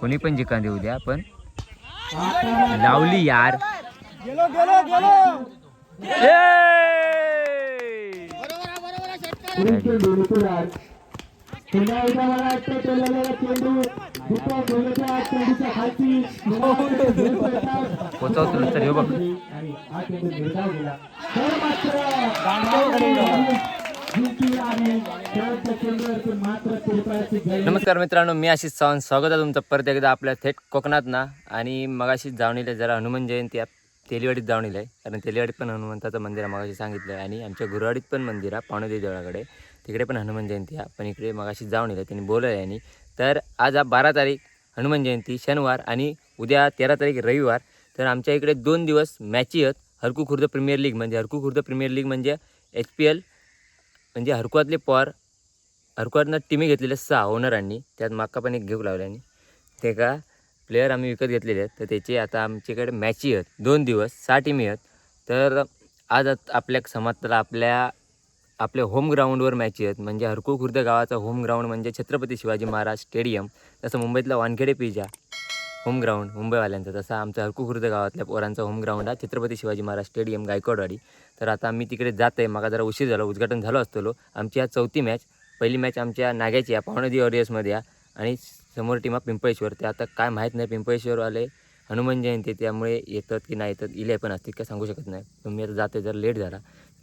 कोणी पण जिंका देऊ द्या पण लावली यार. गेलो गेलो गेलो. पोचवतो नंतर हे बघ. नमस्कार मित्रांनो मी आशिष चव्हाण. स्वागत आहे तुमचं परत एकदा आपल्या थेट कोकणात ना आणि मगाशी जाऊन येईल जरा हनुमान जयंती तेलीवाडीत जाऊन येईल आहे. कारण तेलीवाडीत पण हनुमंताचं मंदिर आहे मगाशी सांगितलं आहे. आणि आमच्या गुरुवाडीत पण मंदिर आहे पावणेदेवी देवळाकडे. तिकडे पण हनुमान जयंती आहे. पण इकडे मगाशी जाऊन येईल त्यांनी बोललं आहे आणि तर आज बारा तारीख हनुमान जयंती शनिवार आणि उद्या तेरा तारीख रविवार. तर आमच्या इकडे दोन दिवस मॅची आहेत. हरकू खुर्द प्रीमियर लीग म्हणजे हरकू खुर्द प्रीमियर लीग म्हणजे एच पी एल म्हणजे हरकुवातले पॉर हरकुवातनं टीमी घेतलेल्या सहा ओनरांनी त्यात माका पण एक घेऊ लावल्याने ते का प्लेयर आम्ही विकत घेतलेले आहेत तर त्याचे आता आमच्याकडे मॅची आहेत. दोन दिवस सहा टीमी आहेत. तर आज आपल्या समाजाला आपल्या आपल्या होम ग्राउंडवर मॅची आहेत. म्हणजे हरकुळ खुर्द गावाचा होम ग्राउंड म्हणजे छत्रपती शिवाजी महाराज स्टेडियम जसं मुंबईतला वानखेडे पिझा होम ग्राउंड मुंबईवाल्यांचा. तसा आमचं हरकू गावातल्या पोरांचा होम ग्राउंड आहे. छत्रपती शिवाजी महाराज स्टेडियम गायकवाडवाडी. तर आता आम्ही तिकडे जात आहे मागा जरा उशीर झाला उद्घाटन झालं असतो आमची आज चौथी मॅच पहिली मॅच आमच्या नाग्याची या पावणदी ऑरियसमध्ये या आणि समोर टीम आहे पिंपळेश्वर. ते आता काय माहीत नाही पिंपळेश्वरवाले हनुमान जयंती त्यामुळे येतात की नाही येतात इले पण असतील काय सांगू शकत नाही. तुम्ही आता जाते जर लेट झाला.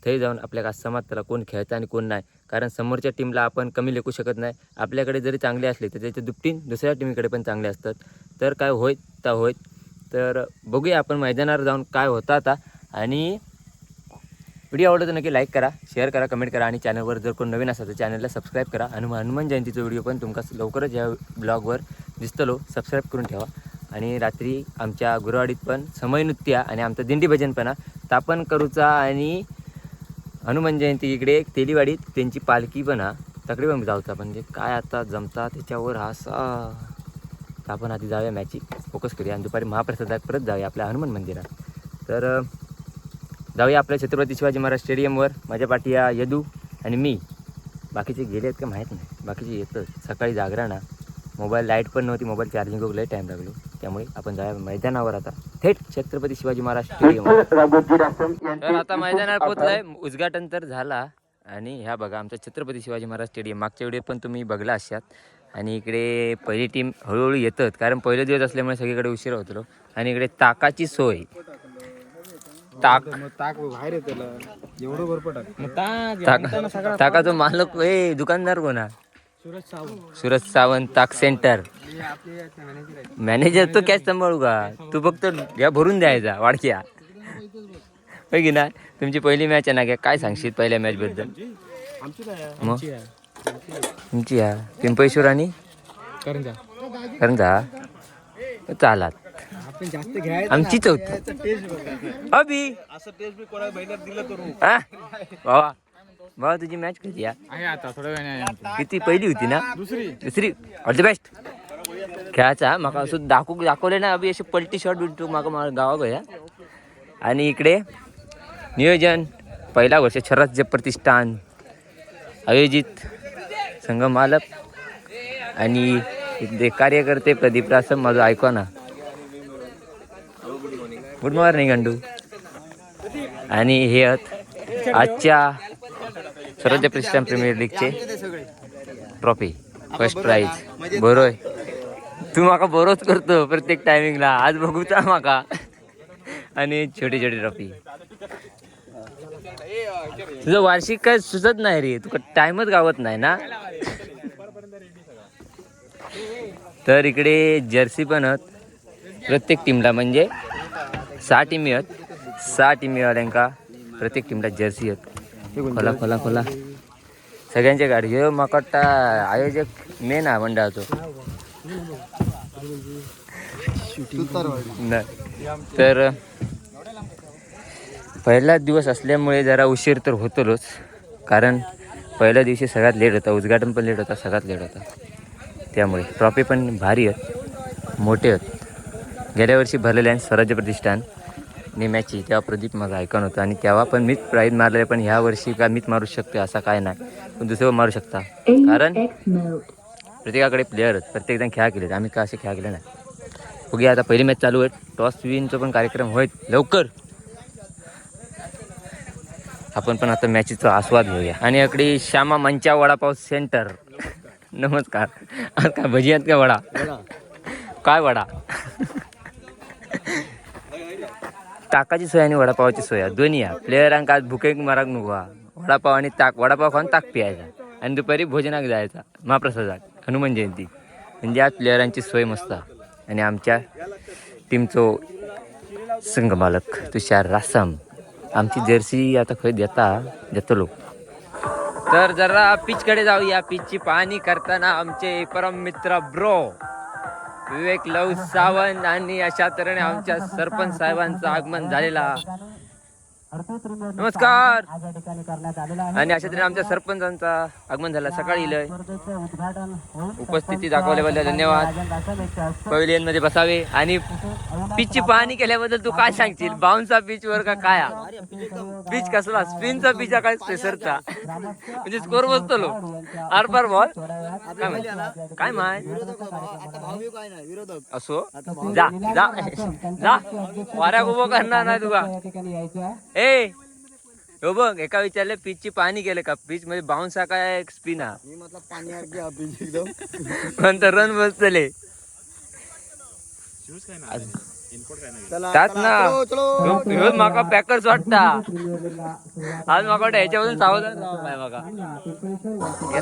थंय जाऊन आपल्या का त्याला कोण खेळतं आणि कोण नाही. कारण समोरच्या टीमला आपण कमी लेखू शकत नाही. आपल्याकडे जरी चांगले असले तर त्याच्या दुपटीन दुसऱ्या टीमकडे पण चांगले असतात. तर काय होईत तर होईत तर बघूया आपण मैदानावर जाऊन काय होतं आता. आणि व्हिडिओ आवडतो नक्की लाईक करा शेअर करा कमेंट करा आणि चॅनलवर जर कोण नवीन असेल तर चॅनलला सबस्क्राईब करा. आणि हनुमान जयंतीचा व्हिडिओ पण तुमका लवकरच या ब्लॉगवर दिसतलो. सबस्क्राईब करून ठेवा. आणि रात्री आमच्या गुरुवाडीत पण समय नृत्य आणि आमचं दिंडी भजन पण तापन करूचा आणि हनुमान जयंती इकडे तेलीवाडीत त्यांची पालखी पण हा तकडे पण जाऊचा म्हणजे काय आता जमता त्याच्यावर हा असा. तर आपण आधी जाऊया मॅची फोकस करूया आणि दुपारी महाप्रसादात परत जाऊया आपल्या हनुमान मंदिरात. तर जाऊया आपल्या छत्रपती शिवाजी महाराज स्टेडियमवर माझ्या पाठी या यदू आणि मी. बाकीचे गेले आहेत का माहीत नाही. बाकीचे येतं. सकाळी जागरण. आहे. मोबाईल लाइट पण नव्हती मोबाईल चार्जिंग वगैरे लय टाईम लागलो. त्यामुळे आपण जाऊया मैदानावर आता. थेट छत्रपती शिवाजी महाराज स्टेडियम तर आता मैदानावर पोचलाय उद्घाटन तर झाला. आणि ह्या बघा आमचा छत्रपती शिवाजी महाराज स्टेडियम. मागच्या वेळी पण तुम्ही बघला असात आणि इकडे पहिली टीम हळूहळू येतात. कारण पहिले दिवस असल्यामुळे सगळीकडे उशिरा होतो. आणि इकडे ताकाची सोय. ताक ताक बाहेर येते एवढं ताक ताकाचा मालक ए दुकानदार कोणा सुरज सावंत. सुरज सावंत ताक सेंटर. आपले मॅनेजर तो कॅश सांभाळू का? तू फक्त घ्या भरून द्यायचा वाडक्या. होय की ना? तुमची पहिली मॅच आहे ना घ्या काय सांगशील पहिल्या मॅच बद्दल? आमची काय? मग तुमची हा पिंपळेश्वर आणि कारण का कारण जा चालात. आपण जास्त घ्यायचं आमची चौथी. अभि. असं टेस्ट मी कोणा महिन्यात दिलं करू. हा? बाबा बाबा तुझी मॅच कधी या आहे आता थोड्या वेळाने किती? पहिली होती ना? दुसरी. दुसरी? ऑल द बेस्ट खेळाचा माका असं दाखवू दाखवले ना अभि असे पलटी शॉट बिलटू माका मा गावा गया आणि इकडे नियोजन पहिला वर्ष स्वराज्य प्रतिष्ठान आयोजित संघ मालक आणि इथले कार्यकर्ते प्रदीप रासम माझं ऐकवा ना. गुड मॉर्निंग अंडू आणि हे आजच्या स्वराज्य प्रतिष्ठान प्रीमियर लीगचे ट्रॉफी फर्स्ट प्राईज बरोय. तू माका बरोच करतो प्रत्येक टायमिंगला आज बघूचा माका. आणि छोटी छोटी ट्रॉफी. तुझं वार्षिक काय सुचत नाही रे. तुका टाइमच गावत नाही ना. तर इकडे जर्सी पण आहेत. प्रत्येक टीमला म्हणजे सहा टीमी आहेत. सहा टीमीवाल्यांका प्रत्येक टीमला जर्सी आहेत. खोला खोला खोला. सगळ्यांच्या गाडी घेऊ. मग वाटतं आयोजक मेन आहे मंडळाचो. तर पहिलाच दिवस असल्यामुळे जरा उशीर तर होतोच. कारण पहिल्या दिवशी सगळ्यात लेट होता. उद्घाटन पण लेट होता सगळ्यात लेट होता. त्यामुळे ट्रॉफी पण भारी आहेत. मोठे आहेत. गेल्या वर्षी भरलेले आहे स्वराज्य प्रतिष्ठान. ने मॅची तेव्हा प्रदीप माझा ऐकून होता आणि तेव्हा पण मीच प्राईज मारलेले पण ह्या वर्षी का मीच मारू शकतो असा काय नाही. पण दुसरं मारू शकता. कारण प्रत्येकाकडे प्लेअर प्रत्येकजण खेळा केले आम्ही का असे खेळा केले नाही? बघूया आता पहिली मॅच चालू आहे टॉस विनचा पण कार्यक्रम होईल. लवकर! आपण पण आता मॅचीचा आस्वाद घेऊया. आणि इकडे श्यामा मंचा वडापाव सेंटर नमस्कार. आज काय भजी आहेत का वडा. काय वडा? ताकाची सोय आणि वडापावाची सोय. दोन्ही आहे प्लेयरांका आज भुके माराक नको वडापाव आणि ताक वडापाव खाऊन ताक पियायचा. आणि दुपारी भोजनाक जायचा. महाप्रसादात. हनुमान जयंती. म्हणजे आज प्लेयरांची सोय मस्त आणि आमच्या टीमचो संघमालक तुषार रासम. आमची जर्सी आता खंय देता देतलो. तर जरा पिचकडे जाऊया. पिचची पाहणी करताना आमचे परम मित्र ब्रो विवेक लव सावंत आणि अशा तऱ्हेने आमच्या सरपंच साहेबांचं आगमन झालेला नमस्कार. आज या ठिकाणी करण्यात आलेला आहे. आणि अशा तऱ्हेने आमच्या सरपंचांचा आगमन झाला. सकाळी इलंय. उपस्थिती दाखवल्याबद्दल धन्यवाद. पवेलियनमध्ये बसावे. आणि पिचची पाहणी केल्याबद्दल तू काय सांगशील? बाउन्सचा पिच वर का काय? पिच कसला? स्पिनचा पिच हा काय स्पेसरचा म्हणजे स्कोर बसतो लो. आर पार बॉल. काय माहीत काय माहीत असो. जा. जा. जा. वाऱ्या उभं करणार नाही तुका. ए हो बघ एका विचारले पिचची पाहणी केलं का? पिच मध्ये बाउन्स हा काय स्पिन हा? मी मतलब पाणी एकदम. नंतर रन बसतले. ना? ह्यो माका पॅकर्स वाटता. आज माका वाटतं ह्याच्यापासून सावधान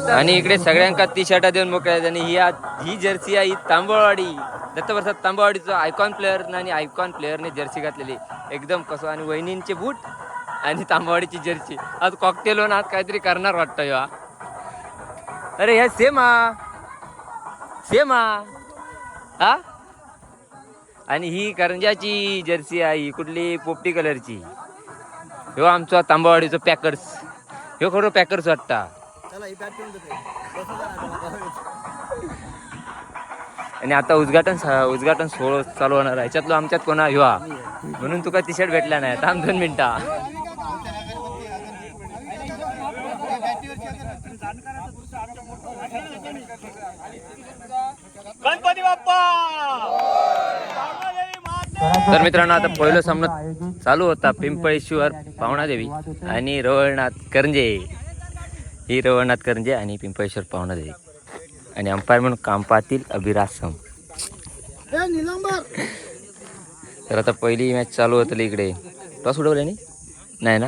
आणि इकडे सगळ्यांका टी शर्टा देऊन मोकळे आहेत आणि ही आज- ही जर्सी आहे ही तांबळवाडी. दत्तप्रसाद तांबळवाडीचा आयकॉन प्लेअर आणि आयकॉन प्लेअरने जर्सी घातलेली. एकदम कसं आणि वहिनींचे बूट आणि तांबवाडीची जर्सी आज कॉकटेल होऊन आज काहीतरी करणार वाटतं ह्यो हा. अरे ह्या सेम. हा सेम. हा हा? आणि ही करंजाची जर्सी आहे ही कुठली पोपटी कलरची. ह्यो आमचा तांबवाडीचा पॅकर्स. ह्यो खरं पॅकर्स वाटता. आणि आता उद्घाटन उद्घाटन सोहळ चालू होणार आहे. ह्याच्यातलो आमच्यात कोणा ह्यो. म्हणून तुका टी शर्ट भेटला नाही. थांब दोन मिनिटा. तर मित्रांनो आता पहिलं सामना चालू होता पिंपळेश्वर पावणादेवी आणि रवळनाथ करंजे. ही रवळनाथ करंजे आणि पिंपळेश्वर पावणादेवी. आणि अंपायर म्हणून काम पाहतील अभिरासम ए, निलंबर! तर आता पहिली मॅच चालू होतं इकडे. टॉस उडवले नाही? नाही ना?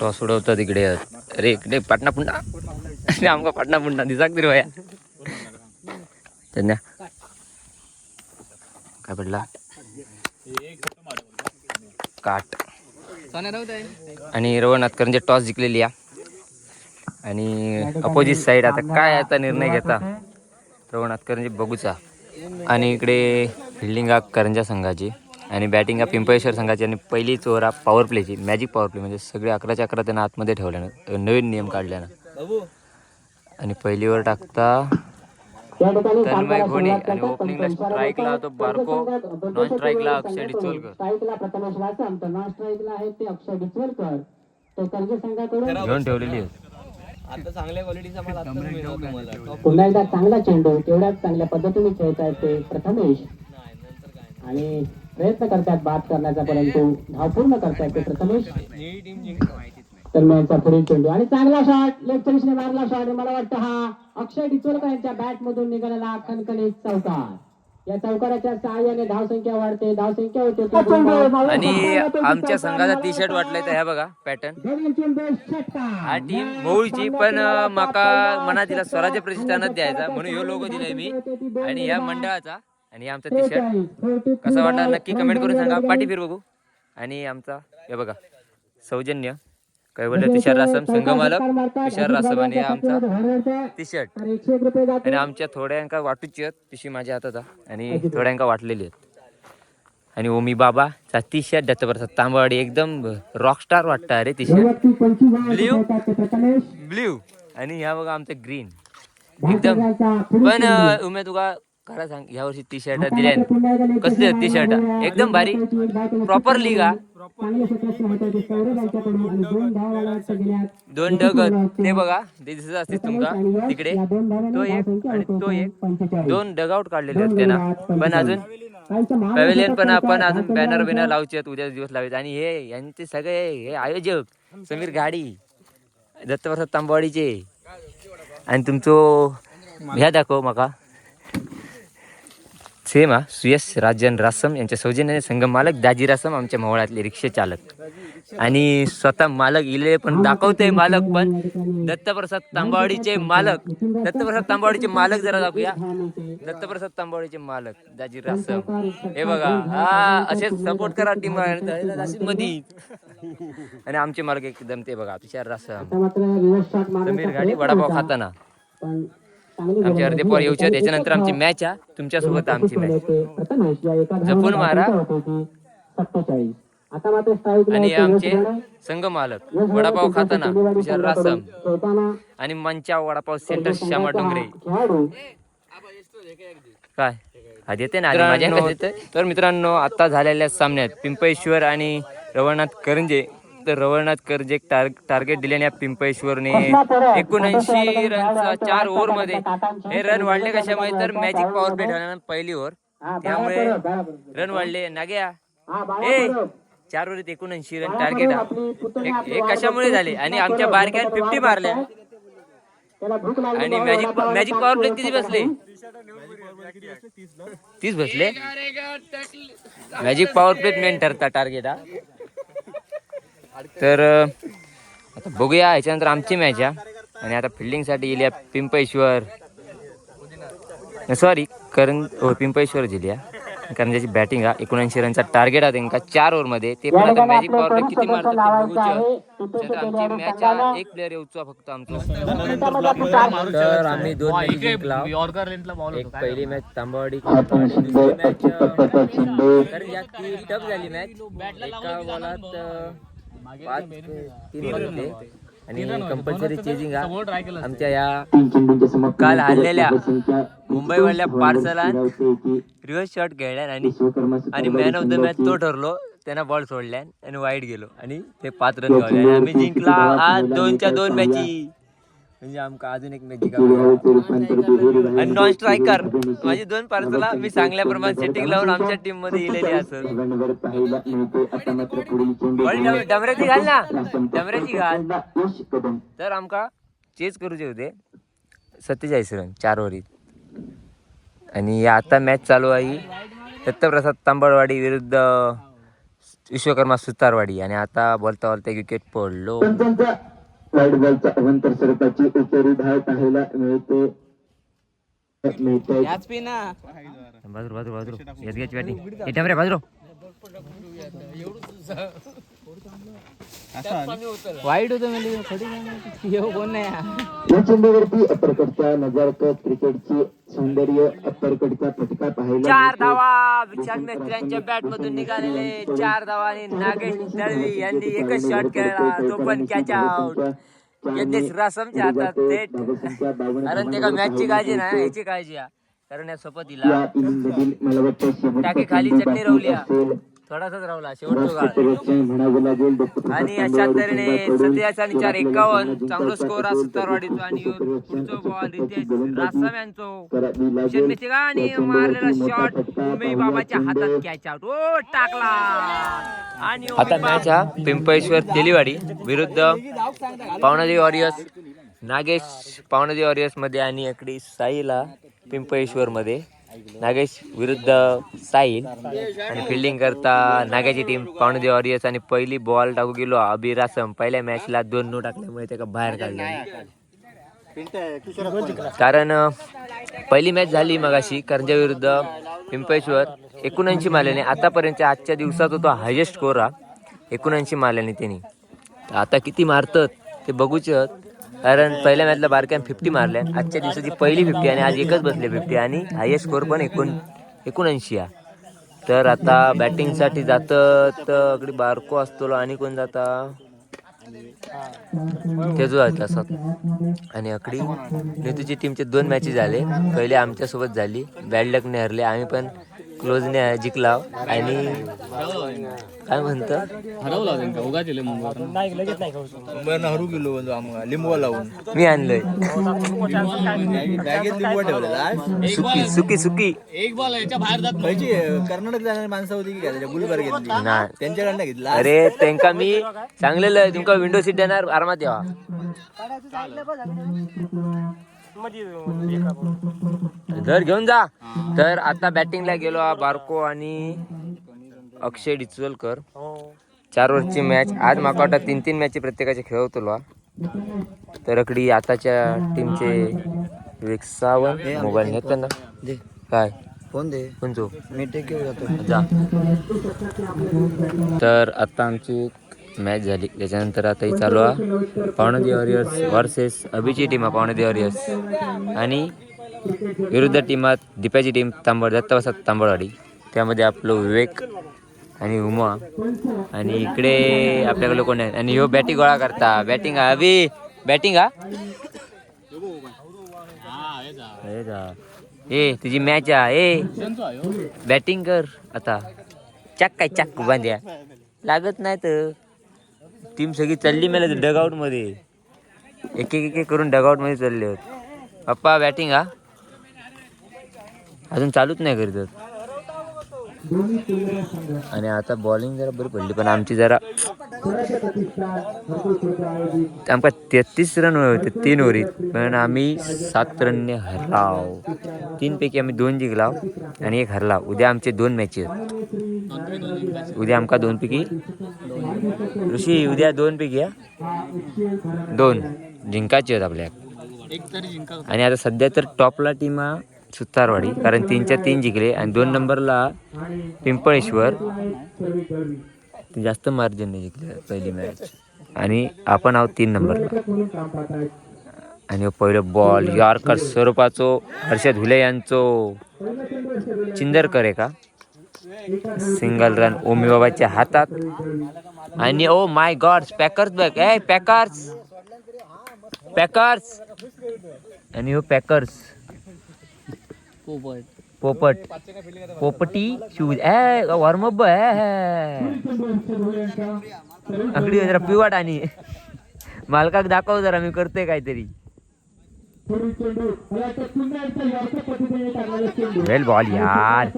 टॉस उडवतात इकडे. अरे इकडे पाटणा पुंडा अरे आमका पाटणा पुंडा दिसाक तरी वया धन्या. काय पडला? काट. आणि रवनाथ करंजे टॉस जिंकलेली या. आणि अपोजिट साईड आता काय आता निर्णय घेता? रवनाथ करंजे बघूचा आणि इकडे फिल्डिंग हा करंजा संघाची आणि बॅटिंग हा पिंपळेश्वर संघाची आणि पहिली चोर पॉवर प्लेची मॅजिक पॉवर प्ले म्हणजे सगळे अकराच्या अकरा त्यांना आतमध्ये ठेवल्यानं नवीन नियम काढल्यानं. आणि पहिलीवर टाकता तन्मय घोणे आणि. ओपनिंगला स्ट्राईकला. तो बारको. नॉन स्ट्राईकला अक्षय डिचोलकर. स्ट्राईकला प्रथमेश वासम तर नॉन स्ट्राईकला आहे ते अक्षय डिचवलकर तो कर्ज संघाकडून घेऊन ठेवलेली आहे. पुन्हा एकदा चांगला चेंडू. तेवढ्याच चांगल्या पद्धतीने खेळतायत ते प्रथमेश. आणि प्रयत्न करतात बाद करण्याचा परंतु धाव पूर्ण करतायत ते प्रथमेश. तर पुढील चेंडू. आणि चांगला शॉट लेफ्ट सर्विसने मारला शॉट आणि मला वाटतं हा अक्षय डिचोलकर यांच्या बॅट मधून निघालेला खणखणीत चौकार. या चौकाराच्या सहाय्याने धाव संख्या वाढते धाव संख्या होते. आणि आमच्या संघाचा टी शर्ट वाटलाय तर ह्या बघा पॅटर्न. हा टीम मोहळची पण माका मना तिला स्वराज्य प्रतिष्ठानात द्यायचा. म्हणून ह्यो लोगो दिलाय मी. आणि या मंडळाचा आणि आमचा टी शर्ट कसा वाटला नक्की कमेंट करून सांगा. पाठी फिर बघू. आणि आमचा हे बघा सौजन्य. कैवल्य तुषार रासम संघमालक तुषार रासम आणि आमचा टी शर्ट आणि आमच्या थोड्यांका वाटूची आहेत. पिशी माझ्या हातात. आणि थोड्यांका वाटलेली आहेत. आणि ओमी बाबा चा टी शर्ट दत्तप्रसाद तांबवाडी एकदम रॉकस्टार वाटतं. अरे टी शर्ट प्रथमेश ब्ल्यू. आणि ह्या बघा आमचं ग्रीन. एकदम. पण चेंडू. उमे तुका खरं सांग ह्या वर्षी टी शर्ट दिल्या कसले टी शर्ट एकदम भारी. प्रॉपर लिगा चांगले क्षेत्ररक्षण होते ते सौरभ यांच्याकडून आणि दोन ढग ते बघा ते दिसत असते तुमका तिकडे. तो एक आणि तो एक. दोन डग आउट काढलेले आहेत त्यांना. पण अजून पॅव्हिलियन पण आपण अजून बॅनर बिनर लावचे आहेत. उद्या दिवस लावायचे. आणि हे यांचे सगळे हे आयोजक समीर गाडी दत्तप्रसाद तांबवाडीचे. आणि तुमचो ह्या दाखव माका. सेम हा सुयश राजन रासम यांच्या सौजन्याने संघ मालक दाजी रासम आमच्या मोहळातले रिक्षा चालक. आणि स्वतः मालक इले पण दाखवते मालक पण. दत्तप्रसाद तांबावडीचे मालक. दत्तप्रसाद तांबावडीचे मालक जरा दाखवूया. दत्तप्रसाद तांबावडीचे मालक दाजी रासम. हे बघा हा असेच सपोर्ट करा टीम मधी आणि आमचे मालक एकदम ते बघा तुषार रासम. समीर गाडी वडापाव खाताना. आमचे अर्धे पोर येऊचे त्याच्यानंतर आमची मॅच आहे. तुमच्यासोबत आमची मॅच जपून मारा. आणि आमचे. संघ मालक वडापाव खाताना तुषार रासम. आणि मंचा वडापाव सेंटर श्यामा डोंगरे. काय? हा देते ना माझ्या. तर मित्रांनो आता झालेल्या सामन्यात पिंपळेश्वर आणि रवळनाथ करंजे रवळनाथ करंजे टार टार्गेट दिल्याने या पिंपळेश्वरने एकोणऐंशी रनचा चार ओव्हरमध्ये हे रन वाढले कशामुळे तर मॅजिक पॉवर प्ले ठरला पहिली ओव्हर त्यामुळे. रन वाढले नाग्या ए. चार ओव्हरीत एकोणऐंशी रन टार्गेट हे कशामुळे. झाले आणि आमच्या बारक्यान बाळा फिफ्टी मारल्या आणि मॅजिक मॅजिक पॉवर प्ले किती. बसले तीस बसले मॅजिक पॉवर प्लेट मेन ठरता टार्गेट हा तर आता बघूया ह्याच्यानंतर आमची मॅच आहे. आणि आता फिल्डिंगसाठी येईल पिंपेश्वर सॉरी करण हो पिंपेश्वर जिली कारण त्याची बॅटिंग हा एकोणऐंशी रनचा टार्गेट आहे. त्यांना चार ओव्हरमध्ये ते पण या आता मॅजिक पॉवर किती मारतात आहे. आमची मॅच एक प्लेअर येऊचा फक्त आमचा. तर आम्ही दोन मॅच जिंकला. एक पहिली मॅच तांबवाडी. तर यात ती टफ झाली मॅच एका बॉलात तीन होते. आणि कंपल्सरी चेजिंग हा. आमच्या या काल संख्या मुंबईमधल्या पार्सलान रिव्हर्स शॉट खेळल्यान आणि आणि मॅन ऑफ द मॅच तो ठरलो. त्यांना बॉल सोडल्यान आणि वाईट गेलो. आणि ते पाच रन गावले. आणि आम्ही जिंकला आज दोनच्या दोन मॅची म्हणजे आमका अजून एक मॅच जिंकला आणि नॉन स्ट्रायकर माझी दोन पार्सला मी सांगल्याप्रमाणे सेटिंग लावून आमच्या टीममध्ये इलेली असत डमऱ्याची घाल ना. डमऱ्याची घाल. तर आमका चेज करूचे होते सत्तेचाळीस रन चार ओव्हरीत. आणि आता मॅच चालू आहे. दत्तप्रसाद तांबडवाडी विरुद्ध विश्वकर्मा सुतारवाडी. आणि आता बोलता बोलता विकेट पडलो. पंचांचा वाईट बॉलचा अवंतर स्वरूपाची उतरी धाव पाहायला मिळते. बाजू बाजू बाजू येत घ्यायची बॅटिंग डमऱ्या बाजू वाईट होतं म्हणजे कोण नाही या चेंडूवरती अप्परकडच्या नजरकत क्रिकेटची सौंदर्य अप्परकडचा फटका पाहायला चार. धावा. विशाल मिस्त्र्यांच्या बॅट मधून निघालेले चार धावा आणि नागेश दळवी यांनी एकच शॉट खेळला तो पण कॅच आउट यज्ञेश रासमच्या हातात थेट कारण ते का मॅचची काळजी नाही ह्याची काळजी कारण या वाटतं शेवटचा टाकी खाली चेंडू चटणी रवली. थोडासाच रावला शेवटचा काळ आणि अशा तऱ्हेने सत्यास आणि चार एकावन्न चांगला स्कोर हा. सुतारवाडीचा आणि पुढचा बॉल रितेश रासम यांचो. आणि मारलेला शॉट उमेश बाबाच्या हातात कॅच आउट ओ टाकला. आणि आता मॅच हा पिंपळेश्वर तेलीवाडी विरुद्ध पावणादेवी वॉरियर्स नागेश पावणादेवी वॉरियर्समध्ये आणि इकडे साईला पिंपळेश्वर मध्ये नागेश विरुद्ध साईल आणि फिल्डिंग करता नागाची टीम पावणादेवी वॉरियर्स आणि पहिली बॉल टाकू गेलो अभिरासम. पहिल्या मॅचला दोन नो टाकल्यामुळे त्याला बाहेर काढले. कारण पहिली मॅच झाली मगाशी करंजा विरुद्ध पिंपेश्वर एकोणऐंशी मारल्याने आतापर्यंत आजच्या दिवसात तो हायेस्ट स्कोर हा. एकोणऐंशी मारल्याने त्यांनी आता किती मारतात ते बघूच कारण पहिल्या मॅचला बारक्यान फिफ्टी मारल्या. आजच्या दिवसाची पहिली फिफ्टी आणि आज एकच बसले फिफ्टी आणि हायेस्ट स्कोर पण एकोण एकोणऐंशी हा तर आता बॅटिंगसाठी जातं तर अगदी बारको असतो आणि कोण जाता? तेजू जायचं असत आणि अकडी नेतूची टीमचे दोन मॅचेस झाले. पहिले आमच्यासोबत झाली. बॅड लकने हरले. आम्ही पण क्लोजने जिंकला आणि काय म्हणतं? हरवला त्यांना उगा दिले मुंबईवर हरू गेलो लिंबू लावून. मी आणलंय. बॅगेत लिंबू ठेवलेला सुकी सुकी सुकी. एक बॉल याच्या बाहेर जात पाहिजे कर्नाटक जाणारी माणसं होती की त्याच्या गुलबर्ग घेतली? नाही त्यांच्याकडनं घेतला. अरे त्यांका मी सांगलेलं तुमका विंडो सीट देणार आरामात यावा. धर घेऊन जा. तर आता बॅटिंगला गेलो हा बारको आणि अक्षय डिचोलकर चार ओव्हरची मॅच आज माका वाटतं तीन तीन मॅच प्रत्येकाचे खेळवतो हा. तर अकडी आताच्या टीमचे विकसावन मोबाईल घेत त्यांना दे. काय? फोन दे? कोणतो मी टेक घेऊन जातो जा. तर आता आमची मॅच झाली. त्याच्यानंतर आता ही चालू आहे. पावणेदी वॉरियर्स वर्सेस अभिची टीम आहे पावणेदी वॉरियर्स आणि विरुद्ध टीमात दीपाची टीम तांबड दत्तवसात तांबडवाडी. त्यामध्ये आपलं विवेक आणि उमा. आणि इकडे आपल्याकडे कोण आहे? आणि ह्यो बॅटिंग गोळा करता. बॅटिंग हा अभि बॅटिंग हा. ए तुझी मॅच आहे. ए बॅटिंग कर आता. चक काय चक बांध्या. लागत नाही तर. टीम सगळी चालली मला डगआउटमध्ये. एक एक एक करून डगआउटमध्ये चालले होते. पप्पा बॅटिंग हा? अजून चालूच नाही करीत आणि आता बॉलिंग जरा बरी पडली पण आमची जरा आमका तेहतीस रन होते तीन ओव्हरीत पण आम्ही सात रनने हरलाव. तीन पैकी आम्ही दोन जिंकलाव आणि एक हरला उद्या आमचे दोन मॅचेस उद्या आमका दोन पैकी ऋषी उद्या दोन पैकी दोन. जिंकायचे आहेत आपल्या आणि आता सध्या तर टॉपला टीम हा सुतारवाडी कारण तीनच्या तीन जिंकले आणि दोन नंबरला पिंपळेश्वर. जास्त मार्जिनने जिंकले पहिली मॅच आणि आपण आहोत तीन नंबरला. आणि पहिलं बॉल यॉर्कर स्वरूपाचो हर्षद हुले यांचो. चिंदरकर आहे का? सिंगल रन ओमी बाबाच्या हातात. आणि ओ my god packers back a packers packers आणि oh, हो पॅकर्स पोपट. पोपट. पोपटी शूज. ए वॉर्मअप अगदी जरा पिवाट आणि. मालकाक दाखव जरा मी करतोय काहीतरी. वेल बॉल यार.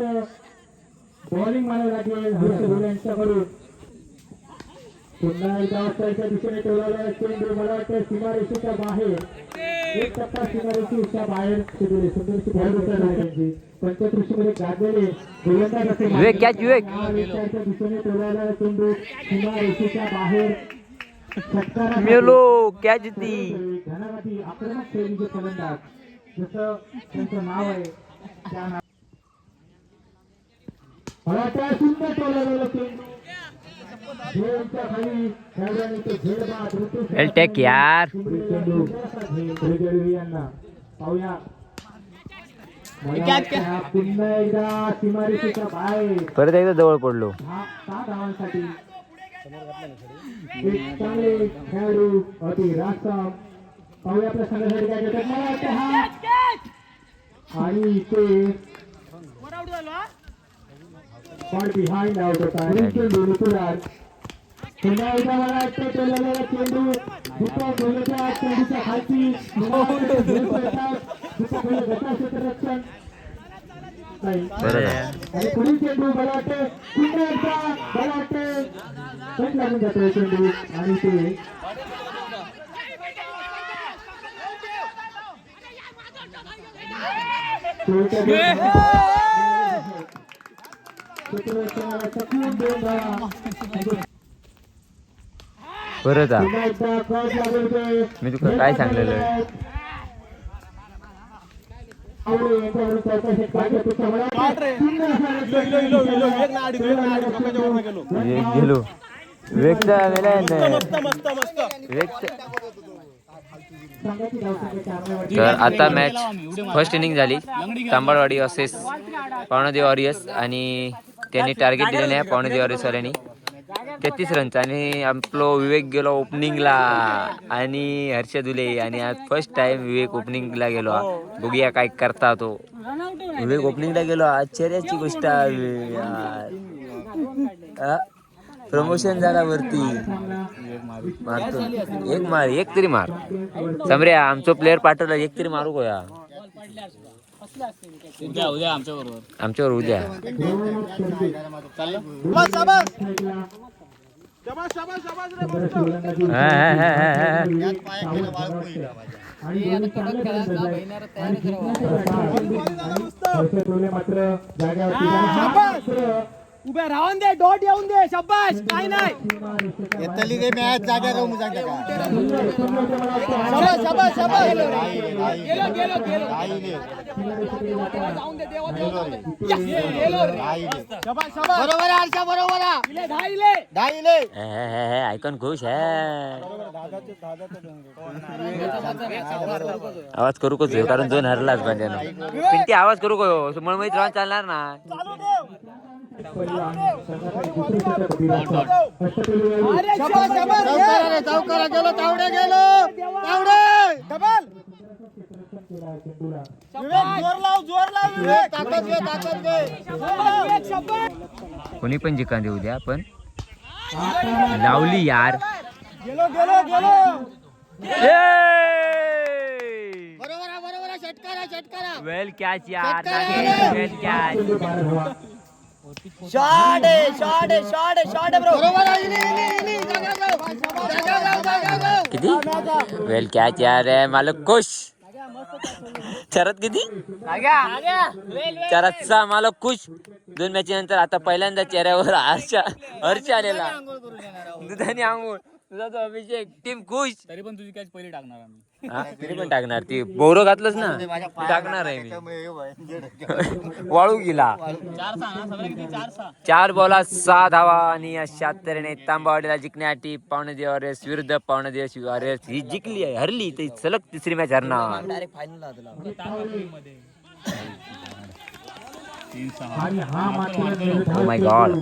बॉलिंग मारावं लागेल हर्ष भोले यांच्याकडून पुन्हा एकदा ऑफसाईडच्या दिशेने ठेवलेला चेंडू मला वाटतं सीमारेषेच्या बाहेर. एक टप्पा सीमारेषेच्या बाहेर सुरू सुंदरशी पंचकृषीमध्ये गाजलेले गोलंदाज असे ऑफसाईडच्या दिशेने ठेवलेला चेंडू सीमारेषेच्या बाहेर. मेलो कॅच धनावती आक्रमक शैलीचे फलंदाज. जसं त्यांचं नाव आहे त्या नाव सुंदर चेंडू टेक यार. परत एकदा जवळ पडलो. खेळाडू अति पाहूया आपल्या संघासाठी काय करतात. आणि ते पण बिहाइंड आउट होता चेंडू ऋतुराज पुन्हा एकदा मला वाटतं तो लगेच चेंडू दीपक गोलेच्या चेंडूच्या खालची दीपक गोले गटा क्षेत्ररक्षण नाही बरं आणि पुढील चेंडू मला वाटतं पुन्हा एकदा मला वाटतं कट लागून जातोय चेंडू आणि ते क्षेत्ररक्षणाला बरं जा मी तुका काय सांगलेलं? गेलो विवेकचा तर आता मॅच फर्स्ट इनिंग झाली. तांबडवाडी ऑसेस पावणादेव वॉरियर्स आणि त्यांनी टार्गेट दिलेले आहे पावणादेव वॉरियर्सवाल्यांनी तेहतीस रनचा आणि आपलो विवेक गेलो ओपनिंगला आणि हर्ष दुले आणि आज फर्स्ट टाइम विवेक ओपनिंगला गेलो बघूया काय करता तो. विवेक ओपनिंगला गेलो. आश्चर्याची गोष्ट प्रमोशन झाला वरती. मारतो. एक मार एक तरी मार. समऱ्या आमचो प्लेअर पाठवला एक तरी मारू गोया उद्या उद्या आमच्या बरोबर. आमच्यावर उद्या. हा, हा, हा, हा, हा. उभे राहून दे डॉट येऊन दे शब्बाश काय नाही. येतली काही मॅच जाग्या राहू सांगता का? शबाश शबाश शबाश गेलो गेलो गेलो. जाऊन दे देवा गेलो रे. शबाश शबाश बरोबर बरोबर आहे. इले हे, हे, हे, हे, ऐकून खुश आहे. आवाज करू को कारण दोन हरलाच पाहिजे पिंटी आवाज करू को? मळमळीत राहून चालणार ना चौकारा गेलो तावडे गेलो तावडे डबल कोणी पण जिकान देऊ द्या पण लावली यार. गेलो गेलो गेलो बरोबर आहे बरोबर आहे. षटकारा षटकारा. वेल कॅच यार. वेल कॅच शॉट आहे शॉट आहे शॉट आहे शॉट आहे ब्रो बरोबर आहे इली इली इली जागा राहू जागा राहू जागा राहू किती? वेल कॅच यार आहे. मालक खुश. शरद किती? शरदचा मालक खुश. दोन मॅच नंतर आता पहिल्यांदा चेहऱ्यावर हर्ष हर्ष आलेला. दुधाने आंघोळ. तुझा तो अभिषेक. टीम खुश. तरी पण तुझी कॅच पहिली टाकणार आम्ही. हा, तरी पण टाकणार. ती बोरो घातलंच ना. ती टाकणार आहे मी. वाळू गेला. चार बॉला सहा. धावा आणि या शात्तरीने तांबावाडीला जिंकण्यासाठी पावणे दिवस विरुद्ध पावणे दिवस वॉरियर्स ही जिंकली आहे हरली. ती सलग तिसरी मॅच हरणार. तीन सहा ओ माय गॉड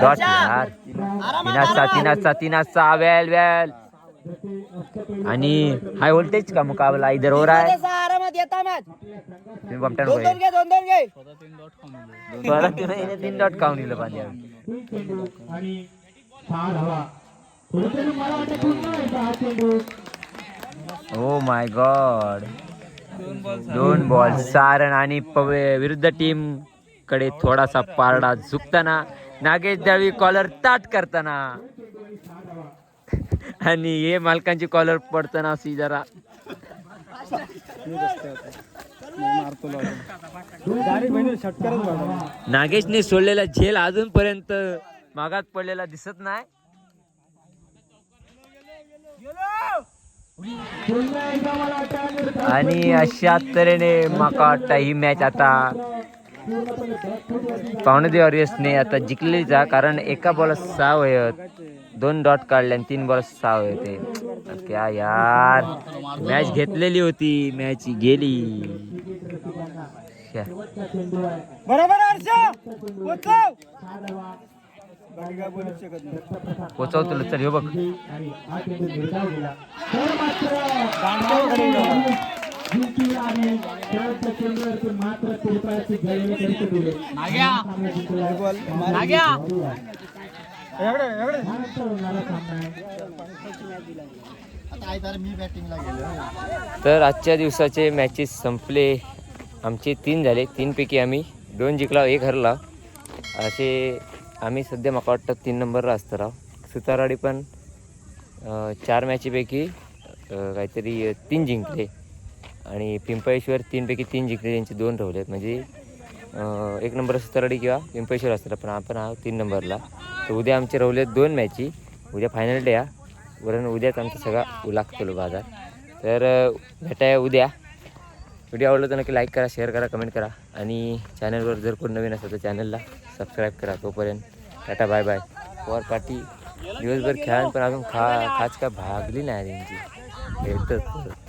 डॉट यार. तीनाचा तीनाचा तीनाचा वेल वेल आणि हाय व्होल्टेज का मुकाबला इधर हो रहा है। आरामात येता मॅच तुम्ही बमटान दोन दोन घे दोन दोन घे। स्वतः तीन डॉट दिले. तीन डॉट काऊन दिलं पाहिजे ओ माय गॉड दोन बॉल सारण आणि विरुद्ध टीमकडे थोडासा पारडा झुकताना नागेश दळवी कॉलर ताट करताना। आणि हे मालकांची कॉलर पडताना अशी जरा. नागेशने सोडलेला झेल अजूनपर्यंत मागात पडलेला दिसत नाही. आणि अशा तऱ्हेने माका वाटतं ही मॅच आता पावणे वॉरियर्सने आता जिंकलेलीच आहे कारण एका बॉल सहा वयत दोन डॉट काढले आणि तीन बॉल सहा होते. क्या यार. मॅच घेतलेली होती मॅच गेली. श्या. बरोबर हर्ष! पोचव! तर मी बॅटिंगला गेलो तर आजच्या दिवसाचे मॅचेस संपले. आमचे तीन झाले. तीनपैकी आम्ही दोन जिंकला एक हरला. असे आम्ही सध्या मला वाटतं तीन नंबरला असतो राव. सुताराडी पण चार मॅचीपैकी काहीतरी तीन जिंकले. आणि पिंपळेश्वर तीनपैकी तीन जिंकले त्यांचे दोन ठेवले म्हणजे एक नंबर सुताराडी किंवा पिंपळेश्वर असतात पण आपण आहोत तीन नंबरला. तर उद्या आमचे रवले दोन मॅची. उद्या फायनल डे हा. वरण उद्याच आमचा सगळा लागतो बाजार. तर भेटा भेटाया उद्या. व्हिडिओ आवडला तर नक्की लाईक करा शेअर करा कमेंट करा. आणि चॅनलवर जर कोण नवीन असेल तर चॅनलला सबस्क्राईब करा. तोपर्यंत टाटा बाय बाय पॉवर पाटी. दिवसभर खेळा पण अजून खा खाच का भागली नाही त्यांची. भेटतच.